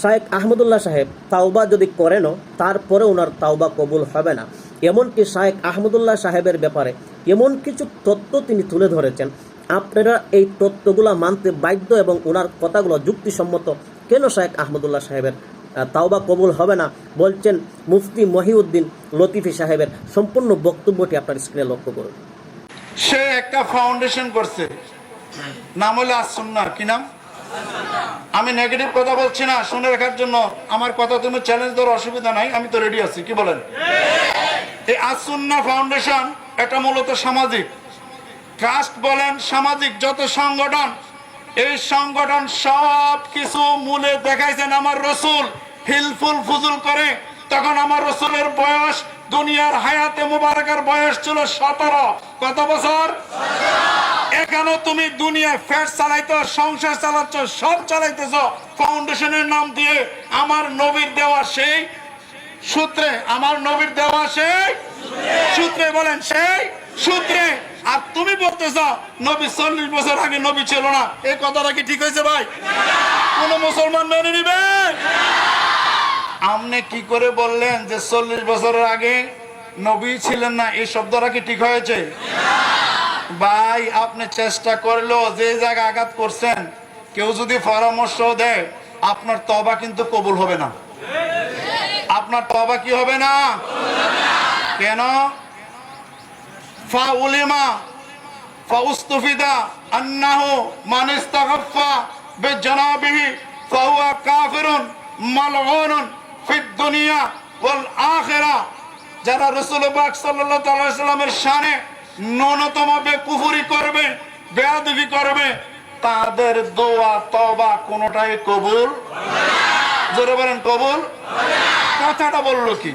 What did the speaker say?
শায়েক আহমদুল্লাহ সাহেব তাওবা যদি করেনও, তারপরে ওনার তাওবা কবুল হবে না। এমনকি শায়েক আহমদুল্লাহ সাহেবের ব্যাপারে এমন কিছু তথ্য তিনি তুলে ধরেছেন। আপনারা এই তথ্যগুলো মানতে বাধ্য এবং ওনার কথাগুলো যুক্তিসম্মত, কেন শায়েক আহমদুল্লাহ সাহেবের তাওবা কবুল হবে না? বলছেন মুফতি মহিউদ্দিন লতিফি সাহেবের সম্পূর্ণ বক্তব্যটি আপনার স্ক্রিনে লক্ষ্য করুন। সে একটা ফাউন্ডেশন করছে। নাম হলো আসুন্না কি নাম? আমি নেগেটিভ কথা বলছি না, শুনে রাখার জন্য আমার কথা তুমি চ্যালেঞ্জ দেওয়ার অসুবিধা নাই, আমি তো রেডি আছি, কি বলেন? এই আসুন্না ফাউন্ডেশন এটা মূলত সামাজিক। ট্রাস্ট বলেন সামাজিক, যত সংগঠন, এই সংগঠন সব কিছু মূলে দেখাইছেন আমার রসুল, হিলফুল ফুজুল করে, তখন আমার রসুলের বয়স, দুনিয়ার হায়াতে মুবারকের বয়স ছিল সতেরো। কত বছর? এখানে তুমি দুনিয়ায় ফ্যাট চালাইতো সংসার চালাচ্ছ, সব চালাইতেছ। ফাউন্ডেশনের নাম দিয়ে আমার নবীর দেওয়া সেই সূত্রে, আমার নবীর দেওয়া সেই সূত্রে, বলেন সেই সূত্রে। আর তুমি বলতেছ, নবী চল্লিশ বছর আগে নবী ছিল না। এই কথাটা কি ঠিক হয়েছে ভাই? কোন মুসলমান মেনে নিবে? আপনি কি করে বললেন যে চল্লিশ বছরের আগে নবী ছিলেন না? এই শব্দটা কি ঠিক হয়েছে? ভাই, আপনি চেষ্টা করলেও যে জায়গায় আঘাত করছেন, কেউ যদি পরামর্শ দেয়, আপনার তবা কিন্তু কবুল হবে না। আপনার তবা কি হবে না? কেন? ফাউস্তুফিদা যারা রাসূল পাক সাল্লাল্লাহু ন্যূনতম কুহুরি করবে, বেয়াদবি করবে, তাদের দোয়া তবা কোনটাই কবুল জোরে বলেন, কবুল কথাটা বলল কি?